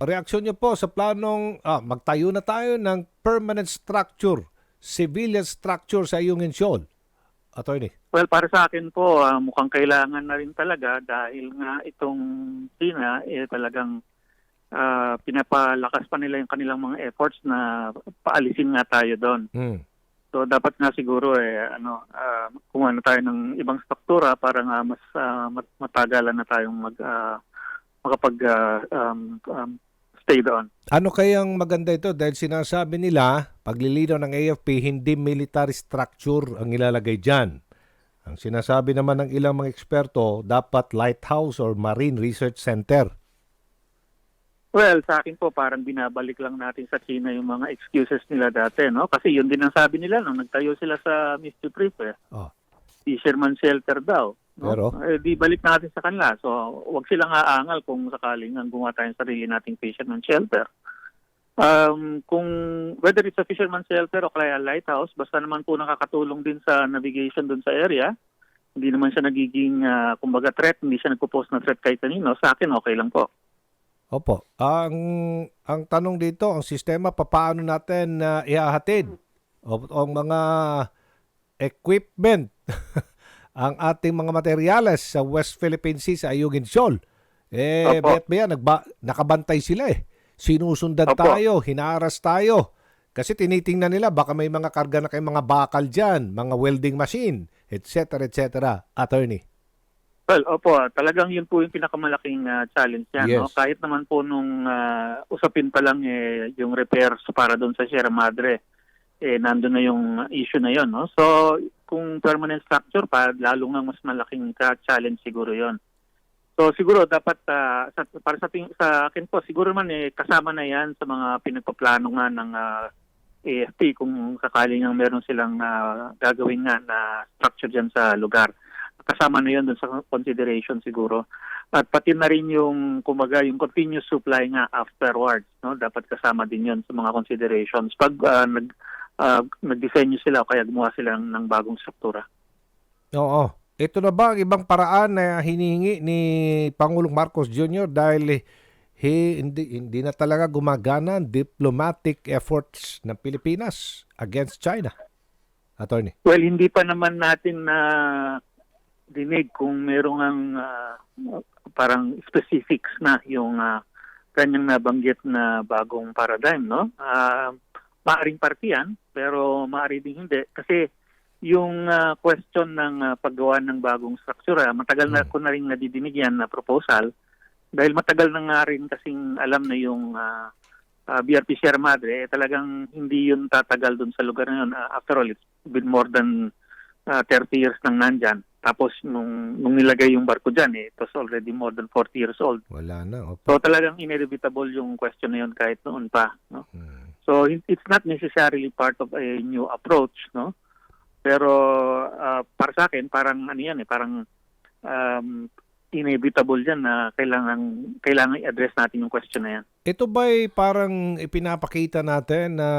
reaksyon niyo po sa planong ah, magtayo na tayo ng permanent structure, civilian structure sa iyong Seoul? Attorney. Well, para sa akin po, ah, mukhang kailangan na rin talaga dahil nga itong China, eh, talagang ah, pinapalakas pa nila yung kanilang mga efforts na paalisin nga tayo doon. Hmm. So dapat nga siguro eh ano ah, kumuha na tayo ng ibang struktura para nga mas mat- matagalan na tayong mag ah, makapag ah, um, um, stay doon. Ano kayang maganda ito? Dahil sinasabi nila, paglilinaw ng AFP, hindi military structure ang ilalagay dyan. Ang sinasabi naman ng ilang mga eksperto, dapat lighthouse or marine research center. Well, sa akin po parang binabalik lang natin sa China yung mga excuses nila dati, no? Kasi yun din ang sabi nila nung nagtayo sila sa Misty Reef, eh. Oh. Fisherman shelter daw. No? Pero? Eh, di balik natin sa kanila. So, wag silang aangal kung sakaling ang gumawa tayong sarili nating fisherman shelter. Um, kung whether it's a fisherman shelter o kaya lighthouse, basta naman po nakakatulong din sa navigation dun sa area, hindi naman siya nagiging, ah, kumbaga, threat, hindi siya nagpo-post na threat kahit kanino, sa akin okay lang po. Opo. Ang ang tanong dito, ang sistema papaano natin na ihahatid o ang mga equipment ang ating mga materyales sa West Philippine Sea sa Ayungin Shoal. Eh, Opo. bayat ba yan, nagba, nakabantay sila eh. Sinusundan Opo. tayo, hinaras tayo. Kasi tinitingnan nila, baka may mga karga na kayong mga bakal dyan, mga welding machine, etc. etc. Attorney. Well, opo, talagang yun po yung pinakamalaking ah, challenge niya. Yes. No? Kahit naman po nung ah, usapin pa lang eh, yung repairs para doon sa Sierra Madre, eh, nandun na yung issue na yon. No? So, kung permanent structure pa, lalo nga mas malaking ka-challenge siguro yon. So, siguro dapat, ah, sa, para sa, ting- sa akin po, siguro man eh, kasama na yan sa mga pinagpaplano nga ng ah, AFP kung sakaling nga meron silang ah, gagawin nga na structure dyan sa lugar kasama na yun dun sa consideration siguro. At pati na rin yung, kumaga, yung continuous supply nga afterwards, no? Dapat kasama din yun sa mga considerations. Pag ah, nag, ah, nag-disenyo sila kaya gumawa sila ng, ng bagong struktura. Oo. Ito na ba ang ibang paraan na hinihingi ni Pangulong Marcos Jr. dahil he, hindi, hindi na talaga gumagana ang diplomatic efforts ng Pilipinas against China? Attorney. Well, hindi pa naman natin na dinig kung merong ang ah, parang specifics na yung ah, kanyang nabanggit na bagong paradigm, no? Ah, maaring parte yan, pero maari din hindi. Kasi yung ah, question ng ah, paggawa ng bagong structure, ah, matagal na Hmm. ko na rin nadidinig yan na proposal dahil matagal na nga rin kasing alam na yung ah, ah, BRP Sierra Madre, eh, talagang hindi yun tatagal dun sa lugar na yun. Ah, after all, it's been more than ah, 30 years nang nandyan. Tapos nung, nung nilagay yung barko dyan, eh, it was already more than 40 years old. Wala na. Opo. So talagang inevitable yung question na yun kahit noon pa. No? Hmm. So it- it's not necessarily part of a new approach, no? Pero ah, para sa akin, parang ano yan eh, parang um, inevitable yan na kailangan kailangan i-address natin yung question na yan. Ito ba'y parang ipinapakita natin na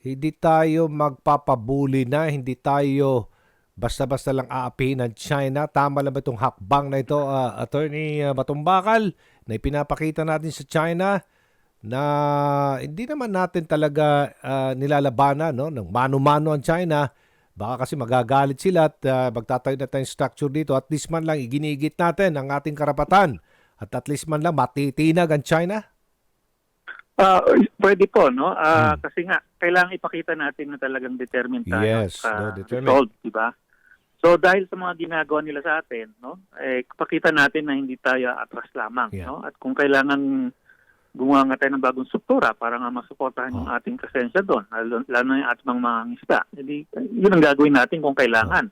hindi tayo magpapabuli na, hindi tayo basta-basta lang aapihin ng China. Tama lang ba itong hakbang na ito, ah, Attorney ah, Batumbakal, na ipinapakita natin sa China na hindi naman natin talaga ah, nilalabanan no, ng mano-mano ang China. Baka kasi magagalit sila at ah, magtatayo na tayong structure dito. At least man lang iginigit natin ang ating karapatan. At at least man lang matitinag ang China. Ah, pwede po, no? Ah, Hmm. Kasi nga, kailangan ipakita natin na talagang determined tayo Yes, sa no, determined. resolve, di ba? So dahil sa mga ginagawa nila sa atin, no, eh, pakita natin na hindi tayo atras lamang, Yeah. no? At kung kailangan gumawa nga tayo ng bagong struktura para nga masuportahan yung Oh. ating presensya doon, lalo, lalo na yung ating mga isda. Hindi, yun ang gagawin natin kung kailangan.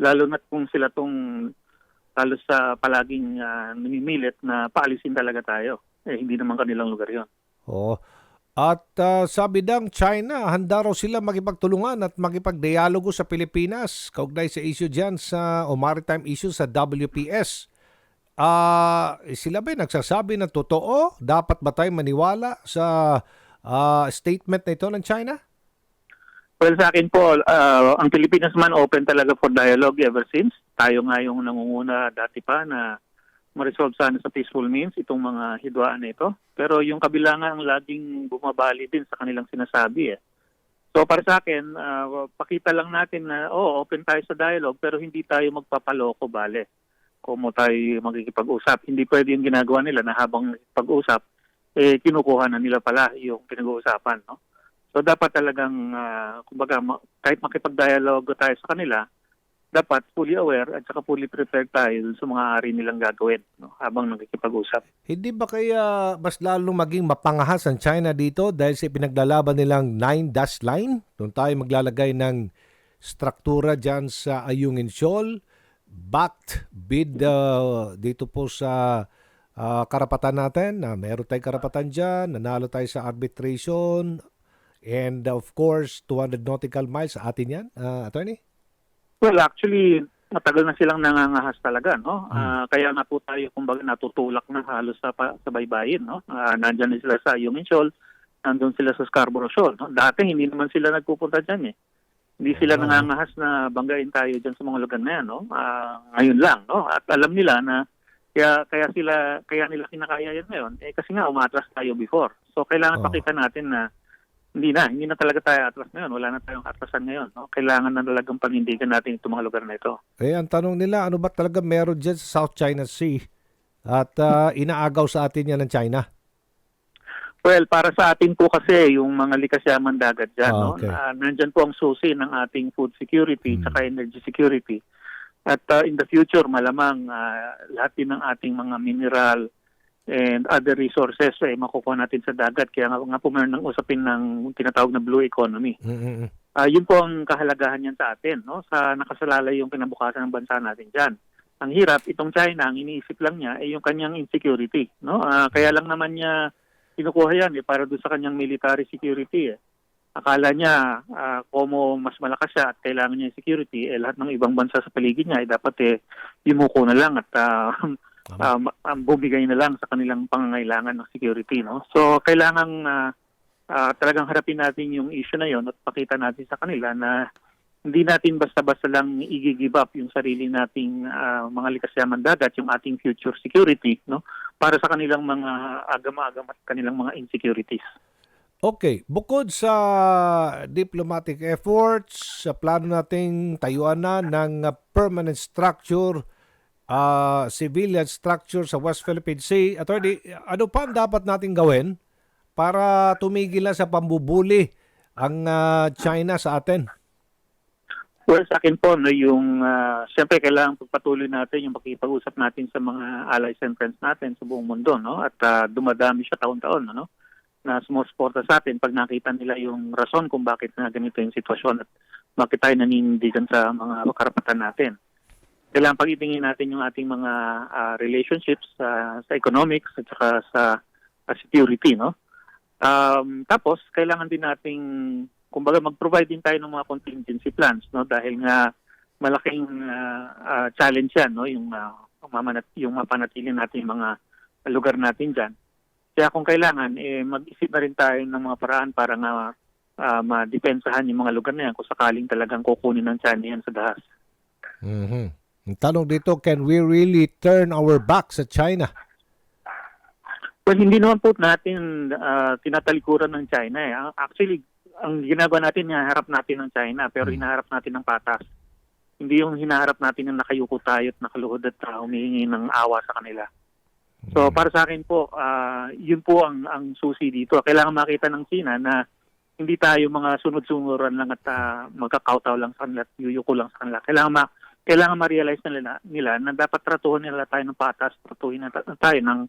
Lalo na kung sila tong halos sa palaging ah, namimilit na paalisin talaga tayo. Eh, hindi naman kanilang lugar yon. Oo. At ah, sabi ng China, handa raw sila makipagtulungan at makipagdialogo sa Pilipinas kaugnay sa issue dyan sa, o maritime issue sa WPS. Ah, sila ba nagsasabi na totoo? Dapat ba tayo maniwala sa ah, statement na ito ng China? Well, sa akin po, ah, ang Pilipinas man open talaga for dialogue ever since. Tayo nga yung nangunguna dati pa na ma-resolve sana sa peaceful means itong mga hidwaan na ito. Pero yung kabilangan ang laging bumabali din sa kanilang sinasabi eh. So para sa akin, ah, pakita lang natin na oo, open tayo sa dialogue pero hindi tayo magpapaloko bale. Kung tayo magkikipag-usap. Hindi pwede yung ginagawa nila na habang pag-usap, eh kinukuha na nila pala yung pinag-uusapan. No? So dapat talagang, ah, kumbaga, ma- kahit makipag-dialogue tayo sa kanila, dapat fully aware at saka fully prepared tayo sa mga ari nilang gagawin no? habang nagkikipag-usap. Hindi ba kaya mas lalong maging mapangahas ang China dito dahil sa pinaglalaban nilang nine dash line? Doon tayo maglalagay ng struktura dyan sa Ayungin Shoal, backed bid uh, dito po sa uh, karapatan natin, na meron tayong karapatan dyan, nanalo tayo sa arbitration, and of course, 200 nautical miles atin yan, uh, attorney? Well, actually, matagal na silang nangangahas talaga, no? Hmm. Ah, kaya nga po tayo, kumbaga, natutulak na halos sa, sa baybayin, no? Ah, nandyan na sila sa Ayungin Shoal, nandun sila sa Scarborough Shoal, no? Dati, hindi naman sila nagpupunta dyan, eh. Hindi sila Ah. nangangahas na banggain tayo dyan sa mga lugar na yan, no? Ah, ngayon lang, no? At alam nila na kaya kaya sila kaya nila kinakaya yan ngayon eh kasi nga umatras tayo before. So kailangan Oo. pakita natin na hindi na, hindi na talaga tayo atras ngayon. Wala na tayong atrasan ngayon. No? Kailangan na talagang panindigan natin itong mga lugar na ito. Eh, ang tanong nila, ano ba talaga meron dyan sa South China Sea? At uh, inaagaw sa atin yan ng China. Well, para sa atin po kasi yung mga likas yaman dagat dyan, Ah, no? okay. Ah, nandyan po ang susi ng ating food security Hmm. at energy security. At ah, in the future, malamang ah, lahat din ng ating mga mineral and other resources eh, makukuha natin sa dagat. Kaya nga, nga po meron ng usapin ng tinatawag na blue economy. Mm-mm. Ah, yun po ang kahalagahan niyan sa atin, no? Sa nakasalalay yung kinabukasan ng bansa natin diyan. Ang hirap itong China, ang iniisip lang niya ay yung kanyang insecurity, no? Ah, kaya lang naman niya kinukuha yan eh, para doon sa kanyang military security eh. Akala niya ah, como mas malakas siya at kailangan niya security, eh lahat ng ibang bansa sa paligid niya ay dapat eh yumuko na lang at ah, ma- ah, bumigay na lang sa kanilang pangangailangan ng security, no? So kailangan ah, ah, talagang harapin natin yung issue na yon at pakita natin sa kanila na hindi natin basta-basta lang i-give up yung sarili nating ah, mga likas yaman dagat, yung ating future security, no? Para sa kanilang mga agam-agam at kanilang mga insecurities. Okay, bukod sa diplomatic efforts, sa plano nating tayuan na ng permanent structure, uh, civilian structure sa West Philippine Sea, attorney, ano pa ang dapat nating gawin para tumigil na sa pambubuli ang uh, China sa atin? Well, sa akin po, no, yung, uh, siyempre kailangan pagpatuloy natin yung makikipag-usap natin sa mga allies and friends natin sa buong mundo, no? At ah, dumadami siya taon-taon, no? Na sumusuporta sa atin pag nakita nila yung rason kung bakit na ganito yung sitwasyon at bakit tayo naninindigan sa mga karapatan natin. Kailangan pag-itingin natin yung ating mga ah, relationships sa sa economics at saka sa sa security, no? Um, tapos, kailangan din nating kumbaga mag-provide din tayo ng mga contingency plans no dahil nga malaking ah, ah, challenge yan no yung uh, mamanat yung mapanatili natin yung mga lugar natin diyan. Kaya kung kailangan eh mag-isip na rin tayo ng mga paraan para nga ah, madepensahan yung mga lugar na yan kung sakaling talagang kukunin ng China yan sa dahas. Mhm. Ang tanong dito, can we really turn our back sa China? Well, hindi naman po natin ah, tinatalikuran ng China eh. Actually, ang ginagawa natin, hinaharap natin ng China, pero Hmm. hinaharap natin ng patas. Hindi yung hinaharap natin ng nakayuko tayo at nakaluhod at ah, humihingi ng awa sa kanila. So, Hmm. para sa akin po, ah, yun po ang, ang susi dito. Kailangan makita ng China na hindi tayo mga sunod-sunuran lang at uh, magkakautaw lang sa kanila at yuyuko lang sa kanila. Kailangan ma kailangan ma-realize nila, nila na dapat tratuhin nila tayo ng patas, tratuhin na ta- tayo ng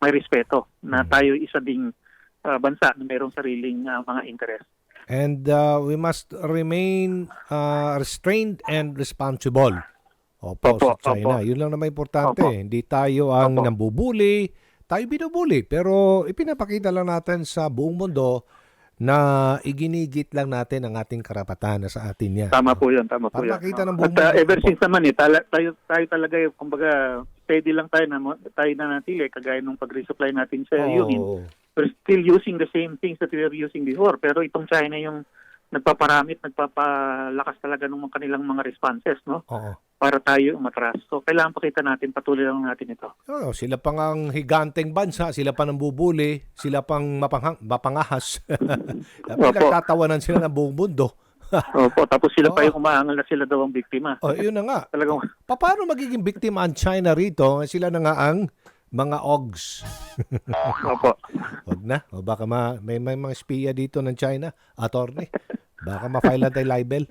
may respeto na Hmm. tayo isa ding ah, bansa na mayroong sariling ah, mga interest. And uh, we must remain uh, restrained and responsible. Opo, Opo, sa China. opo. Yun lang naman importante. Opo. Hindi tayo ang Opo. nambubuli. Tayo binubuli. Pero ipinapakita lang natin sa buong mundo na iginigit lang natin ang ating karapatan na sa atin yan. Tama po yun, tama po Para yun. makita ng At buong ah, mundo. ever since naman eh, tala, tayo, tayo talaga, eh, kumbaga, steady lang tayo na tayo na natili, kagaya nung pag-resupply natin sa Yuhin. Oo. We're still using the same things that we were using before. Pero itong China yung nagpaparamit, nagpapalakas talaga ng mga kanilang mga responses, no? Oo. para tayo umatras. So kailangan pakita natin, patuloy lang natin ito. Oh, sila pang ang higanteng bansa, sila pa nang bubuli, sila pang mapanghang, mapangahas. Pinagtatawanan sila ng buong mundo. Opo, tapos sila pa Oo. yung umaangal na sila daw ang biktima. Oh, yun na nga. Talagang Pa- Paano magiging biktima ang China rito? Sila na nga ang mga OGs. opo. Wag na. O baka ma- may, may mga espiya dito ng China, attorney. Baka ma-file tayo libel.